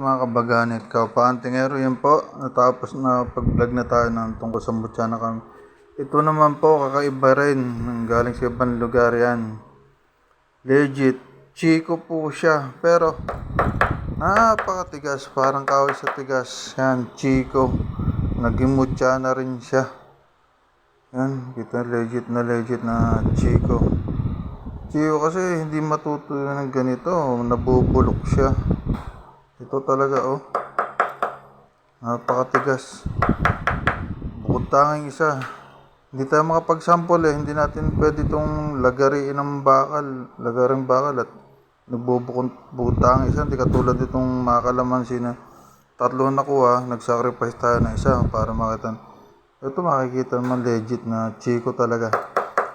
Mga kabaganit, kaupaantingero yan po. Natapos na pag-vlog na tayo ng tungkol sa Mutsyana kami. Ito naman po, kakaiba rin. Galing sa ibang lugar yan. Legit. Chico po siya. Pero, napakatigas. Parang kahoy sa tigas. Yan, Chico. Naging Mutsyana rin siya. Yan, kita legit na legit na Chico. Chico kasi hindi matutuyo ng ganito. Nabubulok siya. Ito talaga oh. Napakatigas. Bukod tanging isa. Hindi tayo makapag-sample eh. Hindi natin pwede itong lagariin ng bakal. Lagaring bakal at nagbubukod bukod tanging isa. Hindi katulad itong mga kalamansi na tatlo nakuha. Nag-sacrifice tayo ng isa para makita. Ito makikita naman legit na chiko talaga.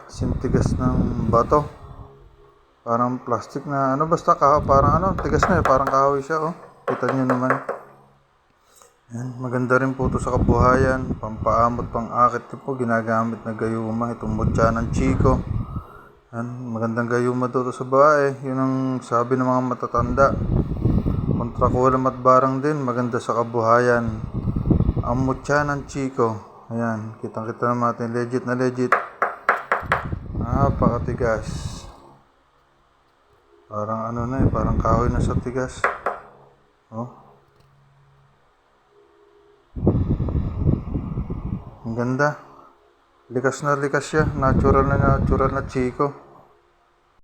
Sintigas ng bato. Parang plastic na ano basta kahoy. Parang ano tigas na eh. Parang kahoy siya oh. Kita nyo naman. Yan, maganda rin po ito sa kabuhayan. Pampaamot, pang-akit ito po. Ginagamit na gayuma. Itong mutya ng chiko. Yan, magandang gayuma to, to sa bahay. Yun ang sabi ng mga matatanda. Kontra kulam at barang din. Maganda sa kabuhayan. Ang mutya ng chiko. Ayan, kitang-kita naman natin. Legit na legit. Napakatigas. Parang ano na eh. Parang kahoy na sa tigas. Oh. Ang ganda. Likas na likas siya. Natural na natural na chiko.